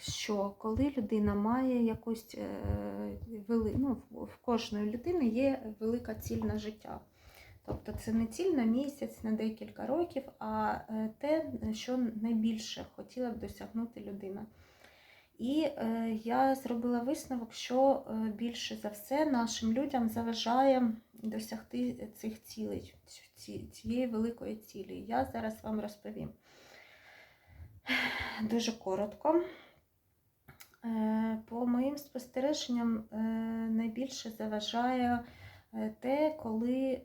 що коли людина має якусь е, ну, в- кожної людини є велика ціль на життя. Тобто це не ціль на місяць, на декілька років, а е, те, що найбільше хотіла б досягнути людина. І е, я зробила висновок, що більше за все нашим людям заважає досягти цих цілей, ці- цієї великої цілі. Я зараз вам розповім. Дуже коротко. Е, По моїм спостереженням, е, найбільше заважає е, те, коли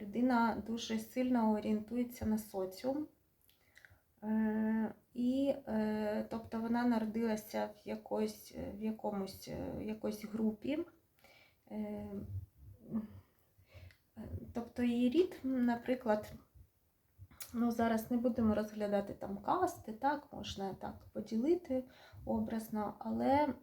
людина дуже сильно орієнтується на соціум. І, тобто, вона народилася в, якось, в якомусь, е, якоїсь групі. Тобто її рід, наприклад, ну зараз не будемо розглядати там касти, так, можна так поділити образно, але,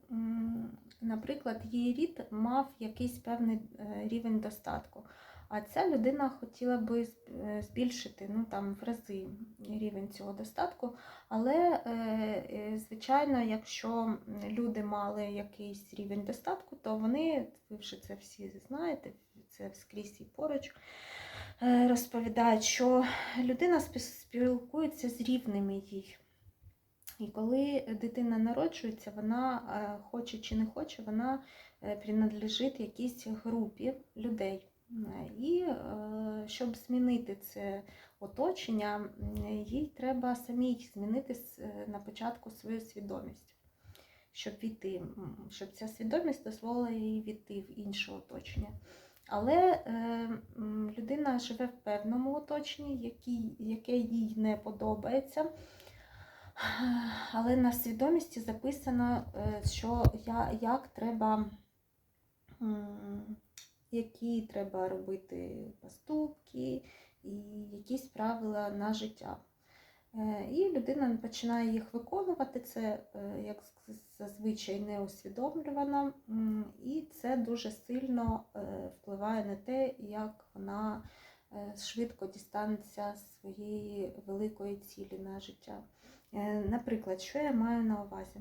наприклад, її рід мав якийсь певний е, рівень достатку. А ця людина хотіла би е, збільшити ну, там, в рази рівень цього достатку. Але, е, е, звичайно, якщо люди мали якийсь рівень достатку, то вони, ви вже це всі знаєте, це скрізь і поруч, розповідають, що людина спілкується з рівними їй. І коли дитина народжується, вона, хоче чи не хоче, вона принадлежить якійсь групі людей. І е, щоб змінити це оточення, їй треба самій змінити е, на початку свою свідомість, щоб війти, щоб ця свідомість дозволила їй війти в інше оточення. Але е, людина живе в певному оточенні, яке їй не подобається. Але на свідомості записано, що я, як треба, які треба робити поступки і якісь правила на життя. Е, І людина починає їх виконувати, це, е, як зазвичай, не усвідомлювано, і це дуже сильно е, впливає на те, як вона швидко дістанеться своєї великої цілі на життя. Наприклад, що я маю на увазі?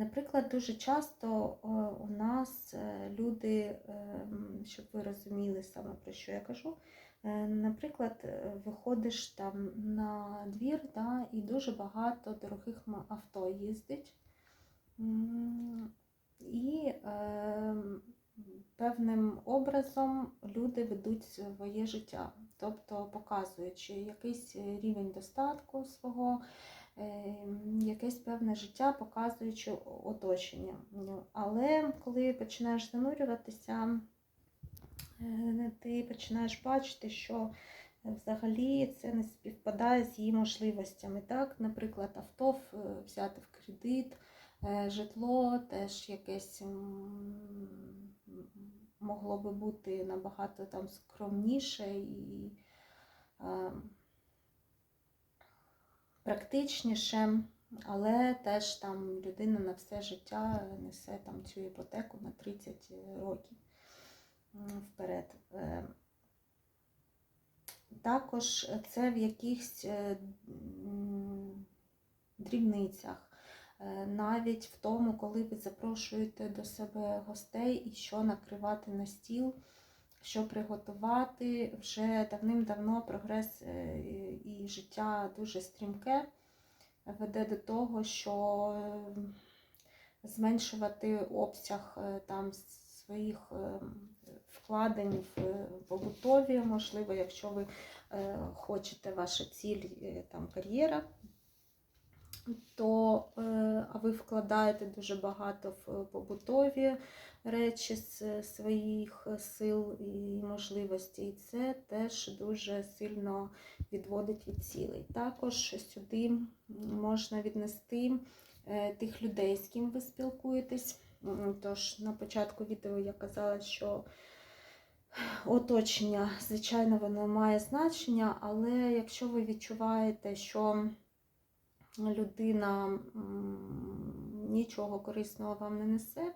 Наприклад, дуже часто е, у нас е, люди, е, щоб ви розуміли саме про що я кажу, наприклад, виходиш там на двір, да, і дуже багато дорогих авто їздить. І е, певним образом люди ведуть своє життя, тобто показуючи якийсь рівень достатку свого, якесь певне життя, показуючи оточення. Але коли починаєш занурюватися, е, ти починаєш бачити, що взагалі це не співпадає з її можливостями. Так, наприклад, авто взяти в кредит, е, житло теж якесь могло би бути набагато там скромніше і е, практичніше, але теж там людина на все життя несе там цю іпотеку на 30 років вперед. Е, Також це в якихось е, дрібницях. Е, Навіть в тому, коли ви запрошуєте до себе гостей і що накривати на стіл, що приготувати, вже давним-давно прогрес е, і життя дуже стрімке веде до того, що е, зменшувати обсяг е, там своїх е, вкладень в побутові, можливо, якщо ви е, хочете ваша ціль там кар'єра, то е, а ви вкладаєте дуже багато в побутові речі з своїх сил і можливостей. І Це теж дуже сильно відводить від цілей. Також сюди можна віднести е, тих людей, з ким ви спілкуєтесь. Тож на початку відео я казала, що оточення, звичайно, воно має значення, але якщо ви відчуваєте, що людина нічого корисного вам не несе,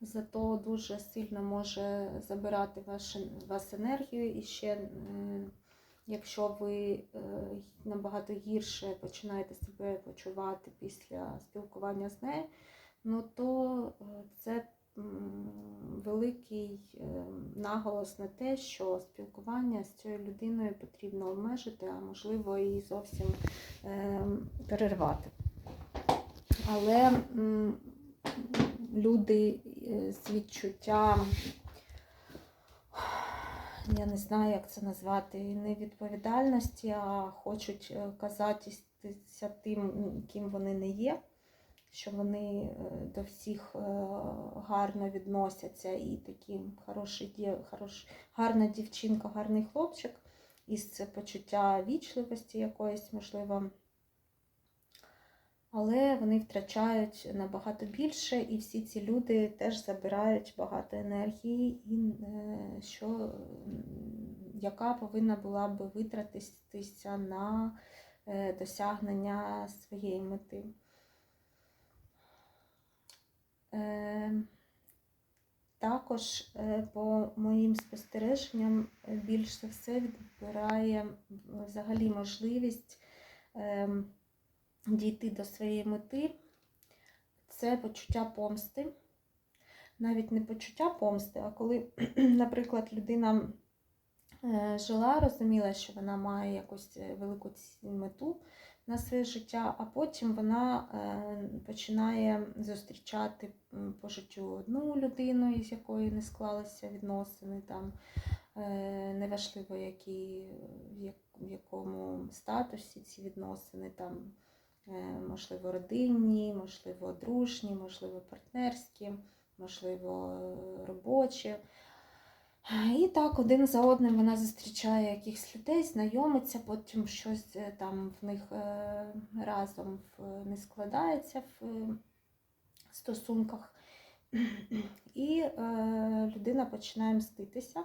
зато дуже сильно може забирати ваше, вас енергію. І ще якщо ви е, набагато гірше починаєте себе почувати після спілкування з нею, ну то е, це великий е, наголос на те, що спілкування з цією людиною потрібно обмежити, а можливо і зовсім е, перервати. Але люди е, з відчуттям, я не знаю, як це назвати, не відповідальності, а хочуть е, казатися тим, ким вони не є, що вони е, до всіх е, гарно відносяться і такі хороші, хорош, гарна дівчинка, гарний хлопчик, із почуття вічливості якоїсь, можливо. Але вони втрачають набагато більше, і всі ці люди теж забирають багато енергії, і, е, що, яка повинна була би витратитися на досягнення своєї мети. Е, Також, е, по моїм спостереженням, е, більш за все відбирає взагалі можливість ем, дійти до своєї мети, це почуття помсти. Навіть не почуття помсти, а коли, наприклад, людина е, жила, розуміла, що вона має якусь велику мету на своє життя, а потім вона е, починає зустрічати по життю одну людину, із якою не склалися відносини, там, е, неважливо, які, в якому статусі ці відносини, там, е, можливо, родинні, можливо, дружні, можливо, партнерські, можливо, робочі. І так, один за одним вона зустрічає якихось людей, знайомиться, потім щось е, там в них е, разом не складається в е, стосунках. І людина починає мститися.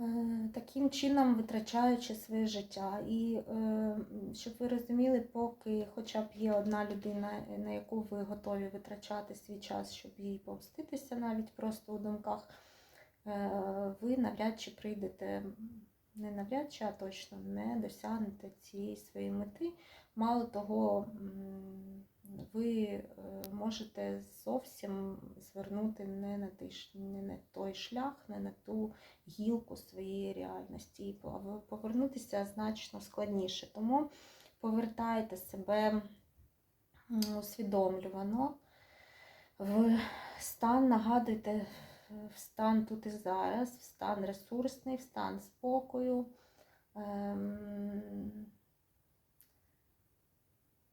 Е, Таким чином витрачаючи своє життя. І е, щоб ви розуміли, поки хоча б є одна людина, на яку ви готові витрачати свій час, щоб їй помститися, навіть просто у думках, е, ви навряд чи прийдете, не навряд чи, а точно не досягнете цієї своєї мети. Мало того, ви е, можете зовсім звернути не на не на той шлях, не на ту гілку своєї реальності. І повернутися значно складніше. Тому повертайте себе усвідомлювано в стан, нагадуйте в стан тут і зараз, в стан ресурсний, в стан спокою. Ем,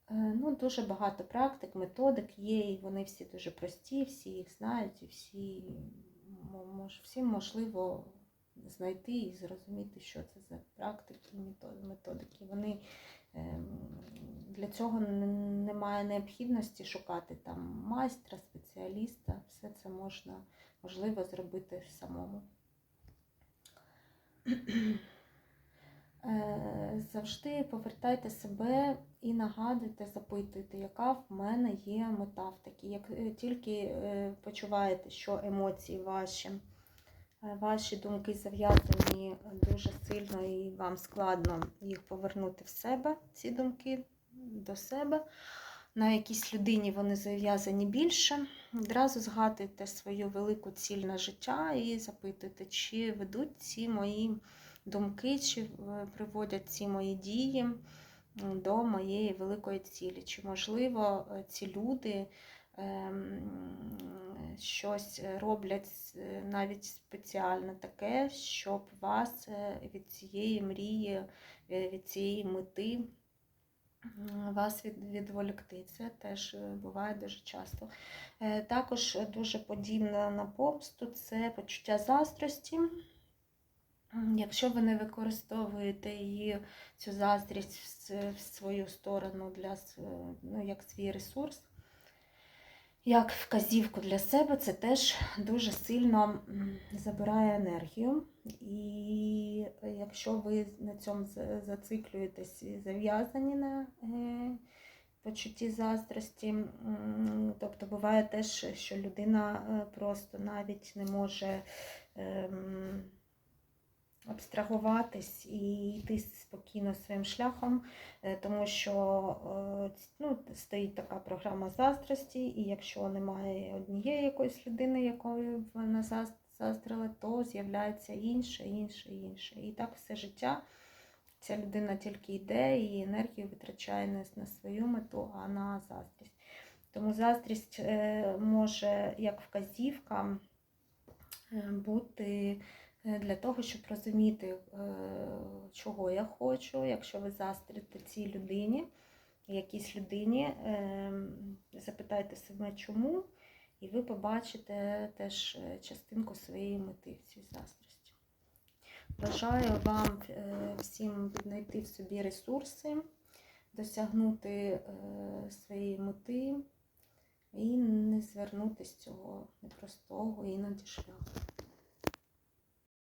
Ну, дуже багато практик, методик є, і вони всі дуже прості, всі їх знають, і всі, мож, всім можливо знайти і зрозуміти, що це за практики, мето- методики. Вони ем, для цього немає необхідності шукати там майстра, спеціаліста. Все це можна можливо зробити самому. Е, Завжди повертайте себе і нагадуйте, запитуйте, яка в мене є мета в такій. Як е, тільки е, почуваєте, що емоції ваші, ваші думки зав'язані дуже сильно і вам складно їх повернути в себе, ці думки до себе. На якійсь людині вони зав'язані більше. Одразу згадуйте свою велику ціль на життя і запитуйте, чи ведуть ці мої думки, чи е, приводять ці мої дії до моєї великої цілі. Чи, можливо, е, ці люди ем, щось роблять е, навіть спеціально таке, щоб вас від цієї мрії, від цієї мети вас відволікти. Це теж буває дуже часто. Також дуже подібне на помсту це почуття заздрості. Якщо ви не використовуєте її, цю заздрість в свою сторону для ну, як свій ресурс, як вказівку для себе, це теж дуже сильно забирає енергію. І якщо ви на цьому зациклюєтесь і зав'язані на е, почутті заздрості, тобто буває теж, що людина е, просто навіть не може. Абстрагуватись і йти спокійно своїм шляхом, е, тому що е, ну, стоїть така програма заздрості, і якщо немає однієї якоїсь людини, якою вона заз- заздрила, то з'являється інше, інше, інше. І так все життя. Ця людина тільки йде і енергію витрачає не на свою мету, а на заздрість. Тому заздрість е, може як вказівка бути для того, щоб розуміти, е, чого я хочу, якщо ви заздрите цій людині, якійсь людині, е, запитайте себе, чому, і ви побачите теж е, частинку своєї мети в цій заздрості. Бажаю вам е, всім знайти в собі ресурси, досягнути е, своєї мети і не звернути з цього непростого іноді шляху.